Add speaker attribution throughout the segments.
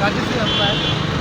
Speaker 1: राजश्री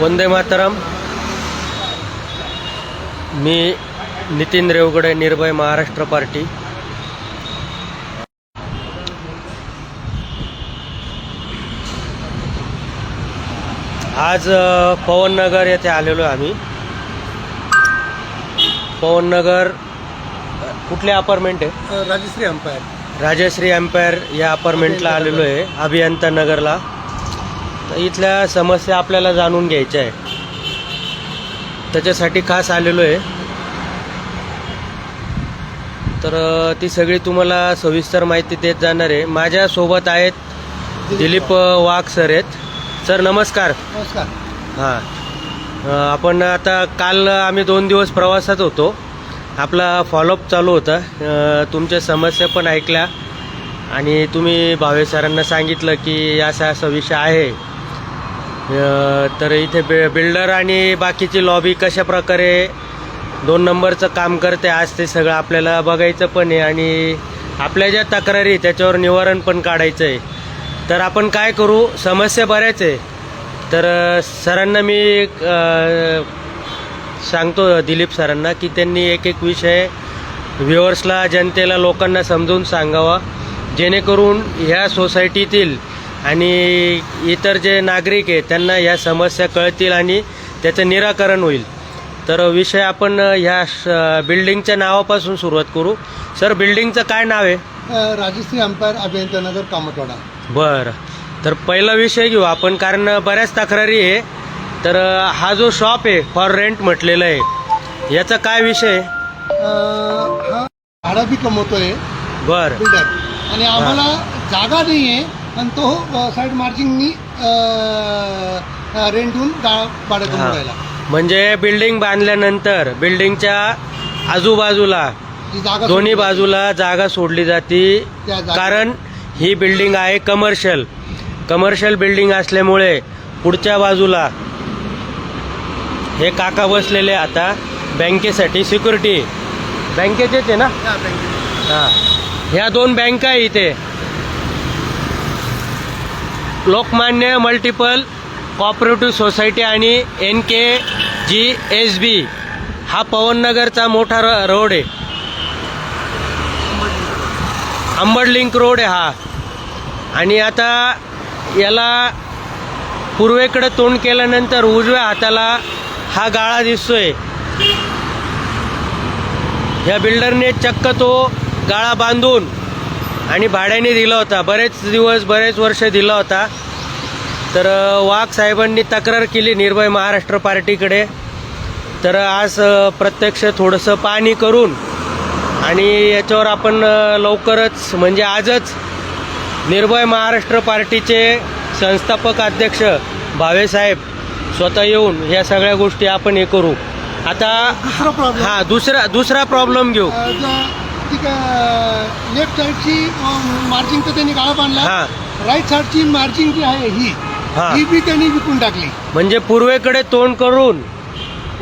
Speaker 2: वंदे मातरम. मी नितीन रेवगडे निर्भय महाराष्ट्र पार्टी. आज पवननगर येथे आलेलो आहे आम्ही. पवननगर कुठले अपार्टमेंट आहे?
Speaker 1: राजश्री अंपायर.
Speaker 2: राजश्री एम्पायर या अपार्टमेंटला आलेलो आहे अभियंता नगरला. तर इथल्या समस्या आपल्याला जाणून घ्यायच्या आहे. त्याच्यासाठी खास आलेलो आहे. तर ती सगळी तुम्हाला सविस्तर माहिती देत जाणार आहे. माझ्यासोबत आहेत दिलीप वाघ सर आहेत. सर नमस्कार.
Speaker 1: नमस्कार.
Speaker 2: हां. आपण आता काल आम्ही दोन दिवस प्रवासात होतो. आपला फॉलोअप चालू होता. तुमच्या समस्या पण ऐकल्या. आणि तुम्ही भावे सरांना सांगितलं की असा असा विषय आहे. तर इथे बि बिल्डर आणि बाकीची लॉबी कशा प्रकारे दोन नंबरचं काम करते आज ते सगळं आपल्याला बघायचं पण आहे आणि आपल्या ज्या तक्रारी त्याच्यावर निवारण पण काढायचं आहे तर आपण काय करू? समस्या बऱ्याच आहे. तर सरांना मी सांगतो दिलीप सरांना की त्यांनी एक एक विषय व्ह्युअर्सला जनतेला लोकांना समजून सांगावा. जेणेकरून ह्या सोसायटीतील आणि इतर जे नागरिक आहेत त्यांना ह्या समस्या कळतील आणि त्याचं निराकरण होईल. तर विषय आपण ह्या बिल्डिंगच्या नावापासून सुरुवात करू. सर बिल्डिंगचं काय नाव आहे?
Speaker 1: राजश्री अंपायर अभियंतानगर कामतवाडा
Speaker 2: बरं. तर पहिला विषय घेऊ आपण कारण बऱ्याच तक्रारी आहे. तर हा जो शॉप आहे फॉर रेंट म्हटलेला आहे याचा काय विषय? आहे?
Speaker 1: हा भाडा बी कमवतोय
Speaker 2: बरं.
Speaker 1: आणि आम्हाला जागा नाही आहे आणि तो साईड मार्जिंगनी
Speaker 2: हां.
Speaker 1: राहिला.
Speaker 2: म्हणजे बिल्डिंग बांधल्यानंतर बिल्डिंगच्या आजूबाजूला
Speaker 1: जागा
Speaker 2: दोन्ही बाजूला जागा सोडली जाते.
Speaker 1: त्या जागा-
Speaker 2: कारण ही बिल्डिंग आहे कमर्शियल कमर्शियल बिल्डिंग असल्यामुळे पुढच्या बाजूला हे काका बसलेले आता बँकेसाठी सिक्युरिटी बँकेचेच आहे ना?
Speaker 1: बँकेत.
Speaker 2: हा. ह्या दोन बँका आहे इथे. लोकमान्य मल्टिपल कॉपरेटिव्ह सोसायटी आणि N K G S B हा पवननगरचा मोठा र रोड आहे. अंबड लिंक रोड आहे हा. आणि आता याला पूर्वेकडे तोंड केल्यानंतर उजव्या हाताला हा गाळा दिसतोय. या बिल्डरने चक्क तो गाळा बांधून आणि भाड्याने दिला होता. बरेच दिवस बरेच वर्ष दिला होता. तर वाघ साहेबांनी तक्रार केली निर्भय महाराष्ट्र पार्टीकडे. तर आज प्रत्यक्ष थोडंसं पाहणी करून आणि याच्यावर आपण लवकरच म्हणजे आजच निर्भय महाराष्ट्र पार्टीचे संस्थापक अध्यक्ष भावेसाहेब स्वतः येऊन या सगळ्या गोष्टी आपण हे करू. आता हा दुसरा दुसरा प्रॉब्लेम घेऊ.
Speaker 1: ठीक आहे लेफ्ट साईडची मार्जिंग तर त्यांनी गाळा बांधला
Speaker 2: हा
Speaker 1: राईट साईडची मार्जिंग जी आहे ही
Speaker 2: हा.
Speaker 1: ही बी त्यांनी विकून टाकली
Speaker 2: म्हणजे पूर्वेकडे तोंड करून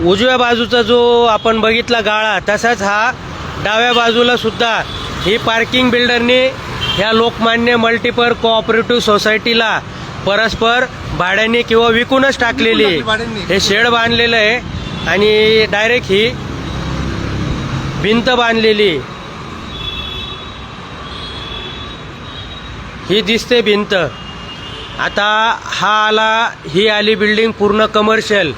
Speaker 2: उजव्या बाजूचा जो आपण बघितला गाळा तसाच हा डाव्या बाजूला सुद्धा ही पार्किंग बिल्डरने ह्या लोकमान्य मल्टिपर कोऑपरेटिव्ह सोसायटीला परस्पर भाड्याने किंवा विकूनच टाकलेली
Speaker 1: विकून टाकली भाड्याने.
Speaker 2: हे शेड बांधलेलं आहे आणि डायरेक्ट ही भिंत बांधलेली आहे. ही दिसते भिंत. आता हा आला ही आली बिल्डिंग पूर्ण कमर्शियल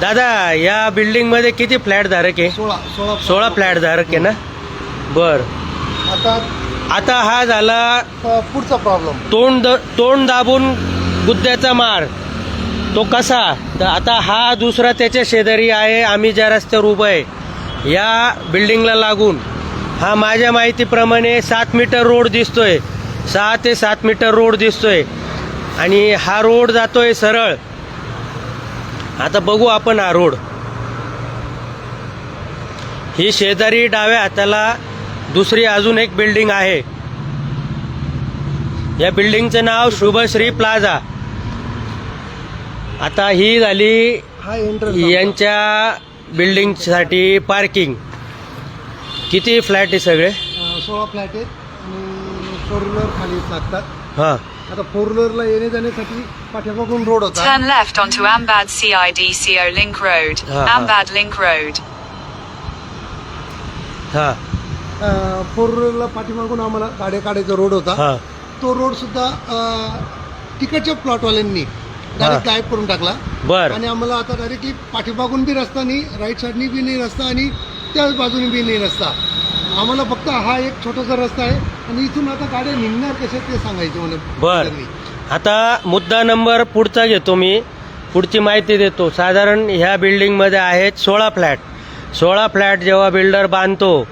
Speaker 2: दादा या बिल्डिंगमध्ये किती फ्लॅट धारक आहे?
Speaker 1: सोळा सोळा
Speaker 2: सोळा फ्लॅट धारक आहे ना? बर.
Speaker 1: आता
Speaker 2: आता हा झाला
Speaker 1: पुढचा प्रॉब्लेम
Speaker 2: तोंड द- तोंड दाबून गुद्द्याचा मार. तो कसा? तर आता हा दुसरा त्याच्या शेजारी आहे आम्ही ज्या रस्त्यावर उभं आहे या बिल्डिंगला लागून. हा माझ्या माहितीप्रमाणे सात मीटर रोड दिसतोय. सहा ते सात मीटर रोड दिसतोय. आणि हा रोड जातोय सरळ. आता बघू आपण हा रोड. ही शेजारी डाव्या हाताला दुसरी अजून एक बिल्डिंग आहे. या बिल्डिंगचं नाव शुभश्री प्लाझा. आता ही झाली यांच्या बिल्डिंगसाठी पार्किंग. किती फ्लॅट आहे सगळे?
Speaker 1: सोळा फ्लॅट आहेत. आणि फोर व्हीलर खाली लागतात.
Speaker 2: हां.
Speaker 1: आता फोर व्हीलरला येणे जाण्यासाठी पाठीमागून रोड होता.
Speaker 3: Turn left onto Ambad CIDCO Link Road.
Speaker 2: Ah, ah.
Speaker 3: Ambad Link Road.
Speaker 2: हां.
Speaker 1: फोर व्हीलरला पाठीमागून आम्हाला गाड्या काढायचा रोड होता.
Speaker 2: हां.
Speaker 1: तो रोड सुद्धा अं, तिकडच्या प्लॉटवाल्यांनी डायरेक्ट गायब करून टाकला.
Speaker 2: बर.
Speaker 1: आणि आम्हाला आता डायरेक्टली पाठीमागून बी रस्ता नाही राईट साईडनी बी नाही रस्ता आणि त्याच बाजूने बी नाही रस्ता. आम्हाला फक्त हा एक छोटासा रस्ता आहे. आणि इथून आता गाड्या निघणार कशा ते सांगायचे मला.
Speaker 2: बर. आता मुद्दा नंबर पुढचा घेतो मी. पुढची माहिती देतो. साधारण ह्या बिल्डिंगमध्ये आहेत सोळा फ्लॅट. सोळा फ्लॅट जेव्हा बिल्डर बांधतो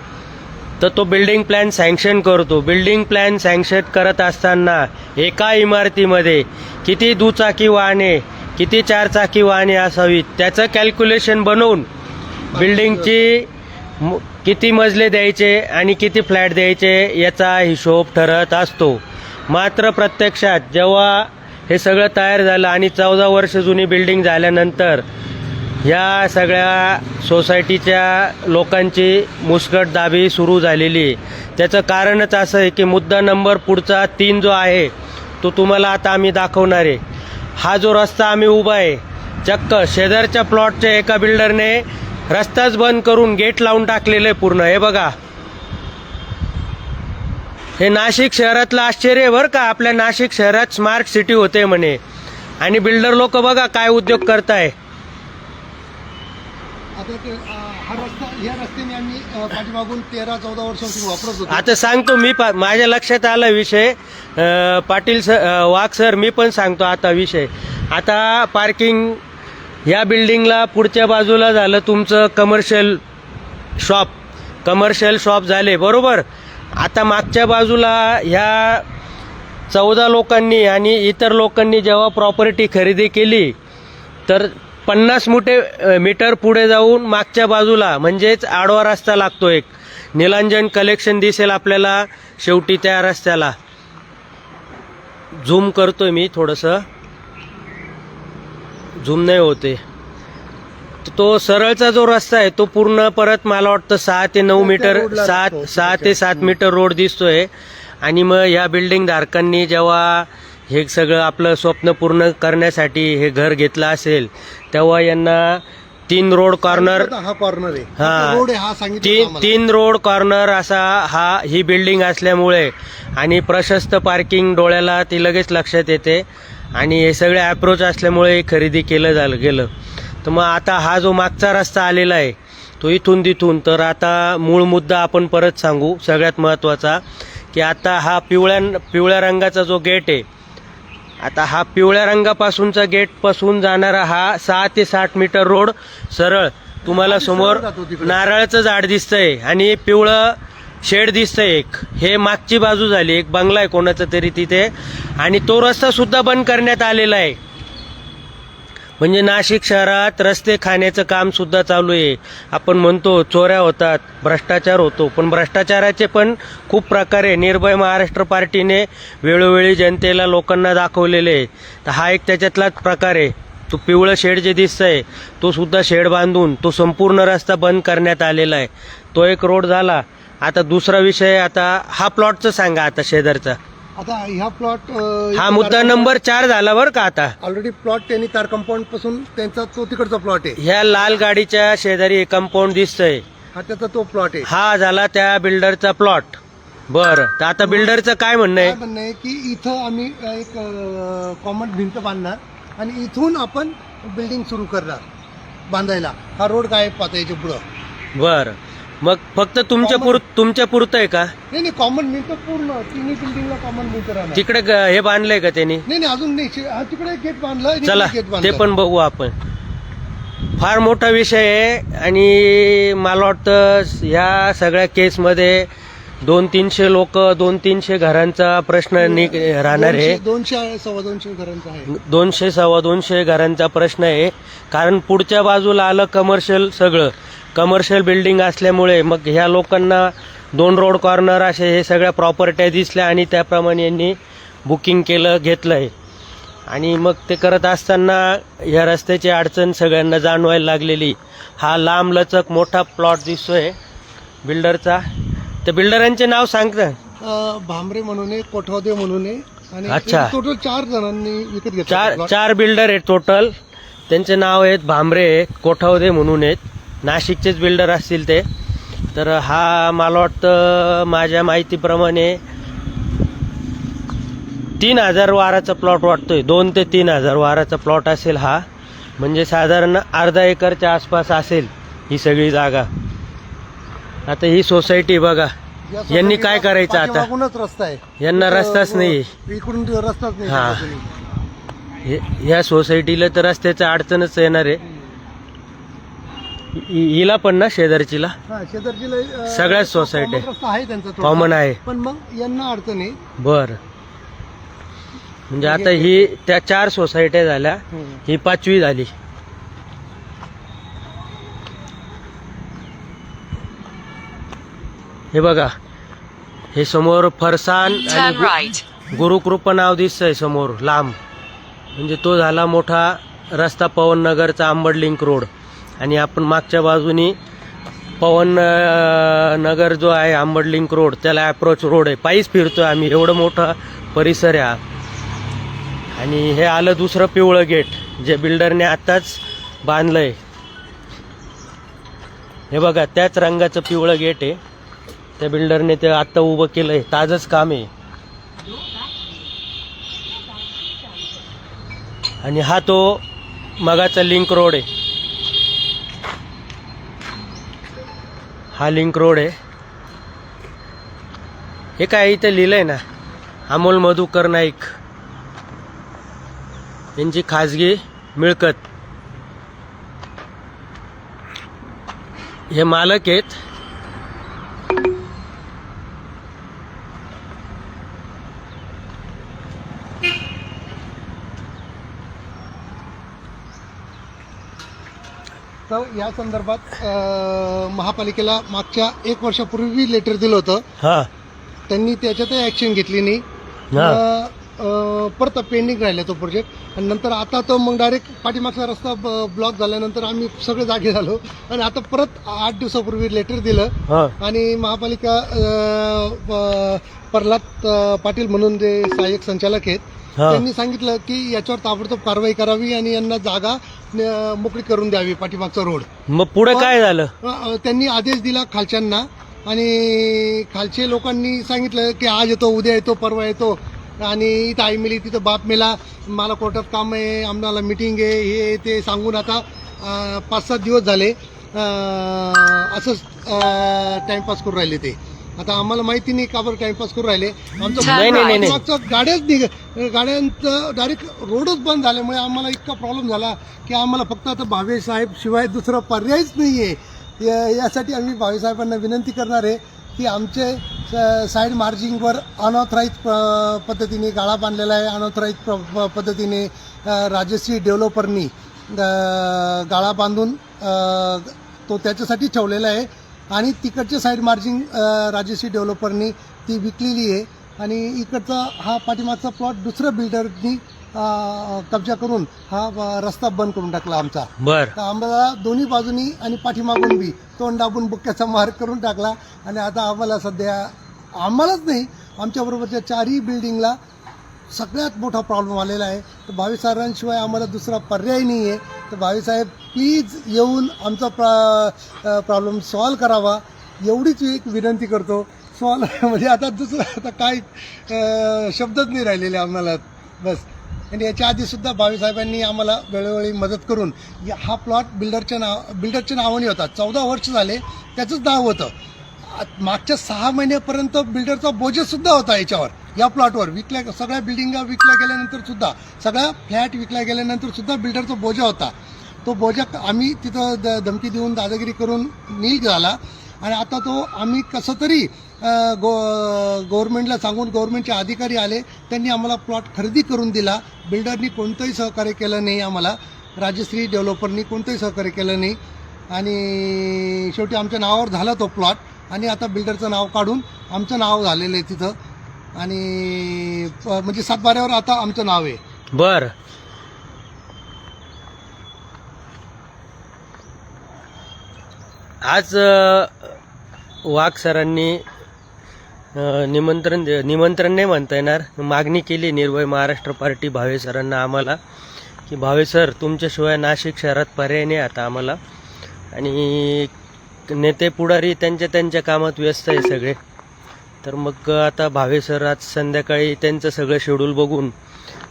Speaker 2: तर तो बिल्डिंग प्लॅन सँक्शन करतो. बिल्डिंग प्लॅन सँक्शन करत असताना एका इमारतीमध्ये किती दुचाकी वाहने किती चारचाकी वाहने असावीत त्याचं कॅल्क्युलेशन बनवून बिल्डिंगची किती मजले द्यायचे आणि किती फ्लॅट द्यायचे याचा हिशोब ठरत असतो मात्र प्रत्यक्षात जेव्हा हे सगळं तयार झालं आणि चौदा वर्ष जुनी बिल्डिंग झाल्यानंतर या सगळ्या सोसायटीच्या लोकांची मुस्कटदाबी सुरू झालेली आहे. त्याचं कारणच असं आहे की मुद्दा नंबर पुढचा तीन जो आहे तो तुम्हाला आता आम्ही दाखवणार आहे हा जो रस्ता आम्ही उभा आहे चक्क शेजारच्या प्लॉटच्या एका बिल्डरने रस्ताच बंद करून गेट लावून टाकलेलं आहे पूर्ण. हे बघा. हे नाशिक शहरातलं आश्चर्य बरं का. आपल्या नाशिक शहरात स्मार्ट सिटी होते म्हणे. आणि बिल्डर लोक बघा काय उद्योग करताय.
Speaker 1: आता हा
Speaker 2: सांगतो मी माझ्या लक्षात आला विषय. पाटील सर वाघ सर मी पण सांगतो आता विषय. आता पार्किंग या बिल्डिंगला पुढच्या बाजूला झालं तुमचं कमर्शियल शॉप कमर्शियल शॉप झाले बरोबर? आता मागच्या बाजूला ह्या चौदा लोकांनी आणि इतर लोकांनी जेव्हा प्रॉपर्टी खरेदी केली तर पन्नास मुठे मीटर पुढे जाऊन मागच्या बाजूला म्हणजेच आडवा रस्ता लागतो एक. निलांजन कलेक्शन दिसेल आपल्याला शेवटी त्या रस्त्याला. झूम करतोय मी थोडंसं. झूम नाही होते तो सरळचा जो रस्ता आहे तो पूर्ण परत मला वाटतं सहा ते नऊ मीटर सात. सहा ते सात मीटर रोड दिसतोय आणि मग या बिल्डिंग धारकांनी जेव्हा हे सगळं आपलं स्वप्न पूर्ण करण्यासाठी हे घर घेतलं असेल तेव्हा यांना तीन रोड कॉर्नर
Speaker 1: हा कॉर्नर
Speaker 2: हा.
Speaker 1: हा
Speaker 2: तीन. तीन रोड कॉर्नर असा हा ही बिल्डिंग असल्यामुळे आणि प्रशस्त पार्किंग डोळ्याला ती लगेच लक्षात येते आणि हे सगळे अप्रोच असल्यामुळे खरेदी केलं झालं गेलं. तर मग आता हा जो मागचा रस्ता आलेला आहे तो इथून तिथून. तर आता मूळ मुद्दा आपण परत सांगू सगळ्यात महत्त्वाचा की आता हा पिवळ्या पिवळ्या रंगाचा जो गेट आहे आता हा पिवळ्या रंगापासूनचा गेटपासून जाणारा हा सहा ते साठ मीटर रोड सरळ. तुम्हाला समोर. नारळाचं झाड दिसतंय आणि पिवळं शेड दिसतंय एक. हे मागची बाजू झाली एक बंगला आहे कोणाचा तरी तिथे. आणि तो रस्ता सुद्धा बंद करण्यात आलेला आहे. म्हणजे नाशिक शहरात रस्ते खाण्याचं काम सुद्धा चालू आहे. आपण म्हणतो चोऱ्या होतात भ्रष्टाचार होतो. पण भ्रष्टाचाराचे पण खूप प्रकार आहे. निर्भय महाराष्ट्र पार्टीने वेळोवेळी जनतेला लोकांना दाखवलेले आहे. तर हा एक त्याच्यातलाच प्रकार आहे. तो पिवळं शेड जे दिसतंय तो सुद्धा शेड बांधून तो संपूर्ण रस्ता बंद करण्यात आलेला आहे. तो एक रोड झाला आता दुसरा विषय आता हा प्लॉटचं सांगा आता शेजारचा.
Speaker 1: आता ह्या प्लॉट
Speaker 2: हा मुद्दा नंबर चार झाला बरं का आता.
Speaker 1: ऑलरेडी प्लॉट त्यांनी तार कंपाऊंडपासून त्यांचा तो तिकडचा प्लॉट आहे.
Speaker 2: ह्या लाल गाडीच्या शेजारी कंपाऊंड दिसतंय.
Speaker 1: हा त्याचा तो प्लॉट आहे.
Speaker 2: हा झाला त्या बिल्डरचा प्लॉट बर तर आता बिल्डरचं काय म्हणणं
Speaker 1: काय
Speaker 2: आहे
Speaker 1: म्हणणं आहे की इथं आम्ही एक कॉमन भिंत बांधणार आणि इथून आपण बिल्डिंग सुरू करणार बांधायला. हा रोड गायब पाहता याच्या पुढं.
Speaker 2: बर. मग फक्त तुमच्या पुर तुमच्या पुरतं आहे का?
Speaker 1: नाही नाही कॉमन मिळतं पूर्ण तिन्ही बिल्डिंगला कॉमन मिळतं राहणार
Speaker 2: तिकडे ग- हे बांधलंय का त्यांनी?
Speaker 1: नाही नाही अजून नाही. शे- हा, तिकडे गेट बांधलं
Speaker 2: चला
Speaker 1: गेट
Speaker 2: ते
Speaker 1: बांधलं.
Speaker 2: पण बघू आपण. फार मोठा विषय आहे आणि मला वाटतं ह्या सगळ्या केसमध्ये दोन तीनशे लोक दोन तीनशे घरांचा प्रश्न नि- राहणार आहे.
Speaker 1: दोनशे- दोनशे सव्वा दोनशे घरांचं आहे.
Speaker 2: दोनशे सव्वा दोनशे घरांचा प्रश्न आहे. कारण पुढच्या बाजूला आलं कमर्शियल सगळं. कमर्शियल बिल्डिंग असल्यामुळे मग ह्या लोकांना दोन रोड कॉर्नर असे हे सगळ्या प्रॉपर्ट्या दिसल्या आणि त्याप्रमाणे यांनी बुकिंग केलं घेतलं आहे आणि मग ते करत असताना ह्या रस्त्याची अडचण सगळ्यांना जाणवायला लागलेली. हा लांब लचक मोठा प्लॉट दिसतोय बिल्डरचा त्या बिल्डरांचे नाव सांगता
Speaker 1: भांबरे म्हणून आहे कोठवादे म्हणून आहे आणि
Speaker 2: अच्छा.
Speaker 1: टोटल चार जणांनी विकत घेतला.
Speaker 2: चार. चार बिल्डर आहेत टोटल त्यांचे नाव आहेत भांबरे आहेत कोठावदे म्हणून आहेत नाशिकचेच बिल्डर असतील ते. तर हा मला वाटतं माझ्या माहितीप्रमाणे तीन हजार वाराचा प्लॉट वाटतोय. दोन ते तीन हजार वाराचा प्लॉट असेल हा. म्हणजे साधारण अर्धा एकरच्या आसपास असेल ही सगळी जागा. आता ही सोसायटी बघा.
Speaker 1: या
Speaker 2: यांनी काय करायचं आता?
Speaker 1: पाठीमागूनच रस्ता आहे.
Speaker 2: यांना रस्ताच नाही
Speaker 1: अं, इकडून रस्ताच नाही.
Speaker 2: हा. हे- ह्या सोसायटीला तर रस्त्याचं अडचणच येणार आहे. हिला पण ना शेजारचीला?
Speaker 1: हा, अं,
Speaker 2: सगळ्याच society.
Speaker 1: common रस्ता आहे त्यांचा
Speaker 2: आहे.
Speaker 1: पण मग यांना अडचण आहे.
Speaker 2: बर. म्हणजे आता ही त्या चार सोसायट्या झाल्या ही पाचवी झाली. हे बघा हे समोर फरसान आणि
Speaker 3: Turn
Speaker 2: गु-
Speaker 3: right.
Speaker 2: गुरुकृपा नाव दिसतंय समोर लांब. म्हणजे तो झाला मोठा रस्ता पवन नगरचा आंबड लिंक रोड. आणि आपण मागच्या बाजूनी पवन नगर जो आहे आंबड लिंक रोड त्याला अप्रोच रोड आहे. पायीच फिरतोय आम्ही. एवढं मोठा परिसर आहे हा. आणि हे आलं दुसरं पिवळं गेट जे बिल्डरने आत्ताच बांधलंय. हे बघा त्याच रंगाचं पिवळं गेट आहे. त्या बिल्डरने ते आत्ता उभं केलंय. ताजंच काम आहे. आणि हा तो मगाचा लिंक रोड आहे. हा लिंक रोड आहे. हे काय इथे लिहिलंय ना अमोल मधुकर नाईक. यांची खाजगी मिळकत. हे मालक आहेत.
Speaker 1: या संदर्भात अं, महापालिकेला मागच्या एक वर्षापूर्वी लेटर दिलं होतं.
Speaker 2: हा.
Speaker 1: त्यांनी त्याच्यातही ऍक्शन घेतली नाही.
Speaker 2: हा.
Speaker 1: अं, अं, परत पेंडिंग राहिला तो प्रोजेक्ट आणि नंतर आता तो मग डायरेक्ट पाठीमागचा रस्ता ब्लॉक झाल्यानंतर आम्ही सगळे जागे झालो. आणि आता परत आठ दिवसापूर्वी लेटर दिलं.
Speaker 2: हा.
Speaker 1: आणि महापालिका अं, प- प्रल्हाद अं, पाटील म्हणून जे सहाय्यक संचालक आहेत
Speaker 2: हा.
Speaker 1: त्यांनी सांगितलं की याच्यावर ताबडतोब कारवाई करावी आणि यांना जागा मोकळी करून द्यावी पाठीमागचा रोड.
Speaker 2: मग पुढे काय झालं?
Speaker 1: अ, त्यांनी आदेश दिला खालच्यांना. आणि खालचे लोकांनी सांगितलं की आज येतो उद्या येतो परवा येतो. आणि इथं आई मिली तिथं बाप मेला. मला कोर्टात काम आहे आम्हाला मिटिंग आहे हे आहे, ते सांगून आता पाच सात दिवस झाले. अ, असंच टाइमपास करून राहिले ते. आता आम्हाला माहिती नाही का बरं टाइमपास करून राहिले. आमचं
Speaker 2: नाही, नाही, नाही, नाही.
Speaker 1: मागचं गाड्याच निघ गाड्यांचं डायरेक्ट रोडच बंद झाल्यामुळे आम्हाला इतका प्रॉब्लेम झाला की आम्हाला फक्त आता भावे साहेब शिवाय दुसरा पर्यायच नाही आहे यासाठी आम्ही भावे साहेबांना विनंती करणार आहे की आमचे स- साईड मार्जिंगवर अनऑथराईज प- पद्धतीने गाळा बांधलेला आहे. अनऑथराईज प- प- पद्धतीने अ, राजश्री डेव्हलपरनी अ, गाळा बांधून अ, तो त्याच्यासाठी ठेवलेला आहे. आणि तिकडचे साईड मार्जिंग राजश्री डेव्हलपरनी ती विकलेली आहे. आणि इकडचा हा पाठीमागचा प्लॉट दुसऱ्या बिल्डरनी कब्जा करून हा रस्ता बंद करून टाकला आमचा.
Speaker 2: बर.
Speaker 1: तर आम्हाला दोन्ही बाजूनी आणि पाठीमागून बी तोंड दाबून बुक्क्याचा मार करून टाकला. आणि आता आम्हाला सध्या आम्हालाच नाही आमच्याबरोबरच्या चारही बिल्डिंगला सगळ्यात मोठा प्रॉब्लेम आलेला आहे. तर भावी साहेबांशिवाय आम्हाला दुसरा पर्याय नाही आहे तर भावीसाहेब प्लीज येऊन आमचा प्रा प्रॉब्लेम सॉल्व करावा. एवढीच एक विनंती करतो. सॉल्व म्हणजे आता दुसरं आता काय शब्दच नाही राहिलेले आम्हाला. बस. आणि याच्या आधीसुद्धा भावीसाहेबांनी आम्हाला वेळोवेळी मदत करून या- हा प्लॉट बिल्डरच्या नाव बिल्डरच्या नावाने होता. चौदा वर्ष झाले त्याचंच नाव होतं. मागच्या सहा महिन्यापर्यंत बिल्डरचा बोजेसुद्धा होता याच्यावर. या प्लॉटवर विकल्या सगळ्या बिल्डिंगा विकल्या गेल्यानंतर सुद्धा. सगळ्या फ्लॅट विकल्या गेल्यानंतर सुद्धा बिल्डरचा बोजा होता. तो बोजा आम्ही तिथं द धमकी देऊन दादागिरी करून नील झाला. आणि आता तो आम्ही कसं तरी गो गव्हर्मेंटला सांगून गव्हर्मेंटचे अधिकारी आले. त्यांनी आम्हाला प्लॉट खरेदी करून दिला. बिल्डरनी कोणतंही सहकार्य केलं नाही आम्हाला. राजश्री डेव्हलपरनी कोणतंही सहकार्य केलं नाही. आणि शेवटी आमच्या नावावर झाला तो प्लॉट आणि आता बिल्डरचं नाव काढून आमचं नाव झालेलं आहे तिथं. आणि प- म्हणजे सातबाऱ्यावर आता आमचं नाव आहे.
Speaker 2: बर. आज अ, वाघ सरांनी अ, निमंत्रण दे- निमंत्रण नाही म्हणता येणार. मागणी केली निर्भय महाराष्ट्र पार्टी भावे सरांना आम्हाला की भावे सर तुमच्याशिवाय नाशिक शहरात पर्याय नाही आता आम्हाला. आणि नेते पुढारी त्यांच्या त्यांच्या कामात व्यस्त आहे सगळे. तर मग आता भावे सर आज संध्याकाळी त्यांचं सगळं शेड्यूल बघून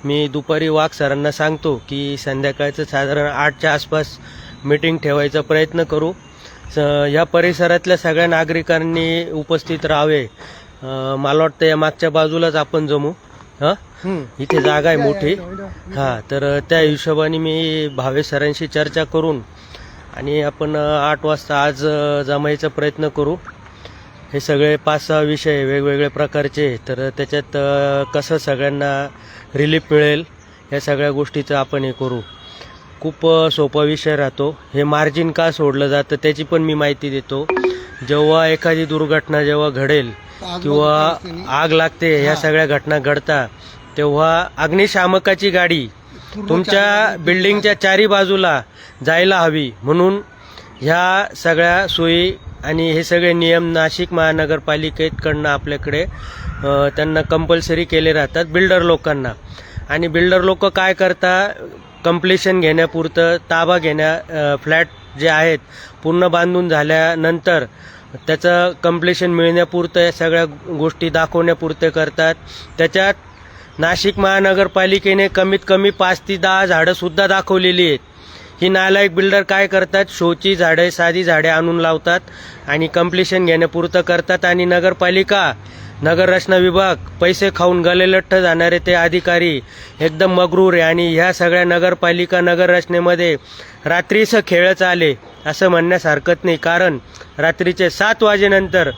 Speaker 2: मी दुपारी वाघ सरांना सांगतो की संध्याकाळचं साधारण आठच्या आसपास मीटिंग ठेवायचा प्रयत्न करू. स या परिसरातल्या सगळ्या नागरिकांनी उपस्थित राहावे. मला वाटतं या मागच्या बाजूलाच आपण जमू. हां? इथे जागा आहे मोठी. हां तर त्या हिशोबाने मी भावे सरांशी चर्चा करून आणि आपण आठ वाजता आज जमायचा प्रयत्न करू. हे सगळे पाच सहा विषय वेगवेगळ्या प्रकारचे तर त्याच्यात कसं सगळ्यांना रिलीफ मिळेल या सगळ्या गोष्टीचं आपण हे करू. खूप सोपा विषय राहतो. हे मार्जिन का सोडलं जातं त्याची पण मी माहिती देतो. जेव्हा एखादी दुर्घटना जेव्हा घडेल किंवा आग लागते या सगळ्या घटना घडतात तेव्हा अग्निशामकाची गाडी तुमच्या बिल्डिंगच्या चारी बाजूला जायला हवी. म्हणून ह्या सगळ्या सोयी आणि हे सगळे नियम नाशिक महानगरपालिकेकडनं आपल्याकडे त्यांना कंपल्सरी केले राहतात बिल्डर लोकांना. आणि बिल्डर लोक काय करतात कम्प्लिशन घेण्यापुरतं ताबा घेण्या फ्लॅट जे आहेत पूर्ण बांधून झाल्यानंतर त्याचं कम्प्लिशन मिळण्यापुरतं या सगळ्या गोष्टी दाखवण्यापुरते करतात. त्याच्यात नाशिक महानगरपालिकेने कमीत कमी पाच ते दहा झाडंसुद्धा दाखवलेली आहेत. ही नालायक बिल्डर काय करतात? शोची झाडे साधी झाडे आणून लावतात आणि कम्प्लिशन घेण्यापुरतं करतात. आणि नगरपालिका नगर रचना विभाग पैसे खाऊन गलेलठ्ठ जाणारे ते अधिकारी एकदम मगरूर आहे. आणि ह्या सगळ्या नगरपालिका नगर रचनेमध्ये रात्रीचं खेळच आले असं म्हणण्यास हरकत नाही. कारण रात्रीचे सात वाजेनंतर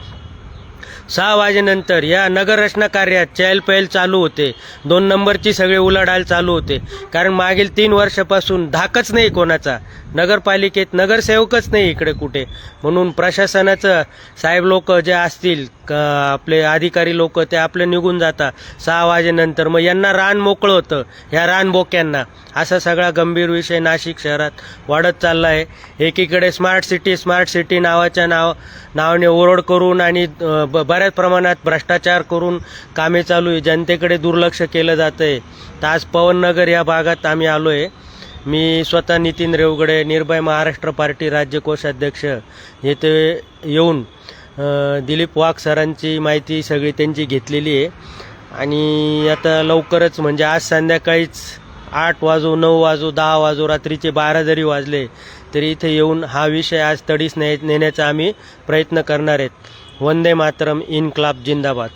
Speaker 2: सहा वाजेनंतर या नगररचना कार्यात चहलपहल चालू होते. दोन नंबरची सगळे उलाढाल चालू होते. कारण मागील तीन वर्षापासून धाकच नाही कोणाचा. नगरपालिकेत नगरसेवकच नाही इकडे कुठे. म्हणून प्रशासनाचं साहेब लोक जे असतील क- आपले अधिकारी लोक ते आपले निघून जातात. सहा वाजेनंतर मग यांना रान मोकळं होतं ह्या रानबोक्यांना असा सगळा गंभीर विषय नाशिक शहरात वाढत चालला आहे एकीकडे स्मार्ट सिटी स्मार्ट सिटी नावाच्या नाव नावाने ओरड करून आणि ब- बऱ्याच प्रमाणात भ्रष्टाचार करून कामे चालू आहे. जनतेकडे दुर्लक्ष केलं जातं आहे तर आज पवननगर या भागात आम्ही आलो आहे मी स्वतः नितीन रेवगडे निर्भय महाराष्ट्र पार्टी राज्य कोषाध्यक्ष येथे येऊन दिलीप वाघ सरांची माहिती सगळी त्यांची घेतलेली आहे. आणि आता लवकरच म्हणजे आज संध्याकाळीच आठ वाजू नऊ वाजू दहा वाजू रात्रीचे बारा जरी वाजले तरी इथे येऊन हा विषय आज तडीस ने नेण्याचा आम्ही प्रयत्न करणार आहेत. वंदे मातरम इन क्लाब जिंदाबाद.